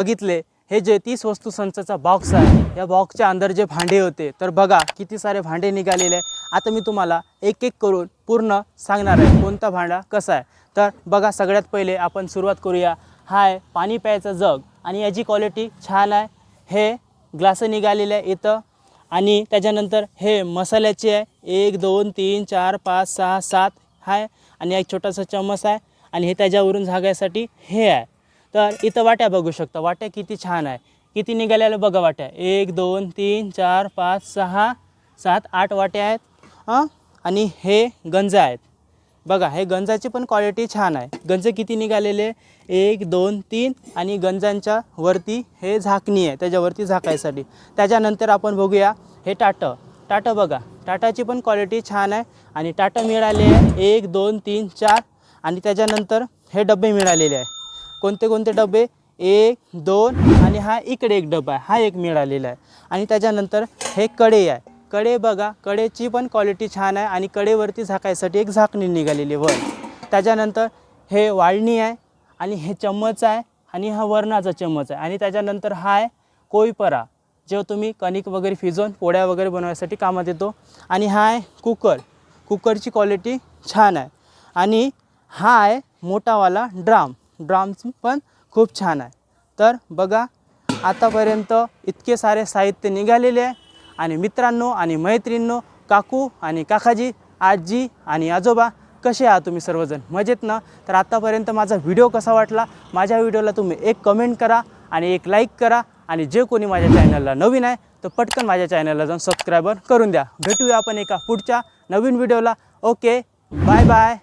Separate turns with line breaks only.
बघितले हे जे तीस वस्तू संचाचा बॉक्स आहे या बॉक्सच्या अंदर जे भांडे होते तर बघा किती सारे भांडे निघालेले आहे आता मी तुम्हाला एक एक करून पूर्ण सांगणार आहे कोणता भांडा कसा आहे. तर बघा सगळ्यात पहिले आपण सुरुवात करूया. हा आहे पाणी प्यायचा जग आणि याची क्वालिटी छान आहे. हे ग्लास निघालेले आहे इथं आणि त्याच्यानंतर हे मसाल्याचे आहे. एक दोन तीन चार पाच सहा सात आहे आणि एक छोटासा चम्मच आहे आणि हे त्याच्यावरून झागायसाठी हे आहे. तर इथं वाट्या बघू शकता. वाट्या किती छान आहे. किती निघालेल्या बघा वाट्या. एक दोन तीन चार पाच सहा सात आठ वाट्या आहेत. हां आणि हे गंज आहेत. बघा हे गंजाची पण क्वालिटी छान आहे. गंज किती निघालेले? एक दोन तीन आणि गंजांच्या वरती हे झाकणी आहे. त्याच्यावरती झाकायसाठी. त्याच्यानंतर आपण बघूया हे टाटं. टाटं बघा. टाटाची पण क्वालिटी छान आहे. आणि टाटं मिळाले आहे. एक दोन तीन चार आणि त्याच्यानंतर हे डबे मिळालेले आहे. कोणते कोणते डबे? एक दोन आणि हा इकडे एक डबा आहे. हा एक मिळालेला आहे. आणि त्याच्यानंतर हे कडे आहे. कडे बघा कडेची पण क्वालिटी छान आहे आणि कडेवरती झाकायसाठी एक झाकणी निघालेली वर. त्याच्यानंतर हे वाळणी आहे आणि हे चम्मच आहे आणि हा वरणाचा चम्मच आहे. आणि त्याच्यानंतर हा आहे कोयपरा जेव्हा तुम्ही कणिक वगैरे फिजवून पोळ्या वगैरे बनवायसाठी कामात येतो. आणि हा आहे कुकर. कुकरची क्वालिटी छान आहे. आणि हा आहे मोठावाला ड्राम. ड्राम्स पण खूप छान आहे. तर बघा आतापर्यंत इतके सारे साहित्य निघालेले आहे. आणि मित्रांनो आणि मैत्रिणींनो काकू आणि काकाजी आजी आणि आजोबा कसे आहात तुम्ही सर्वजण? मजेत ना? तर आत्तापर्यंत माझा व्हिडिओ कसा वाटला? माझ्या व्हिडिओला तुम्ही एक कमेंट करा आणि एक लाईक करा. आणि जे कोणी माझ्या चॅनलला नवीन आहे तर पटकन माझ्या चॅनलला जाऊन सबस्क्रायबर करून द्या. भेटूया आपण एका पुढच्या नवीन व्हिडिओला. Okay bye bye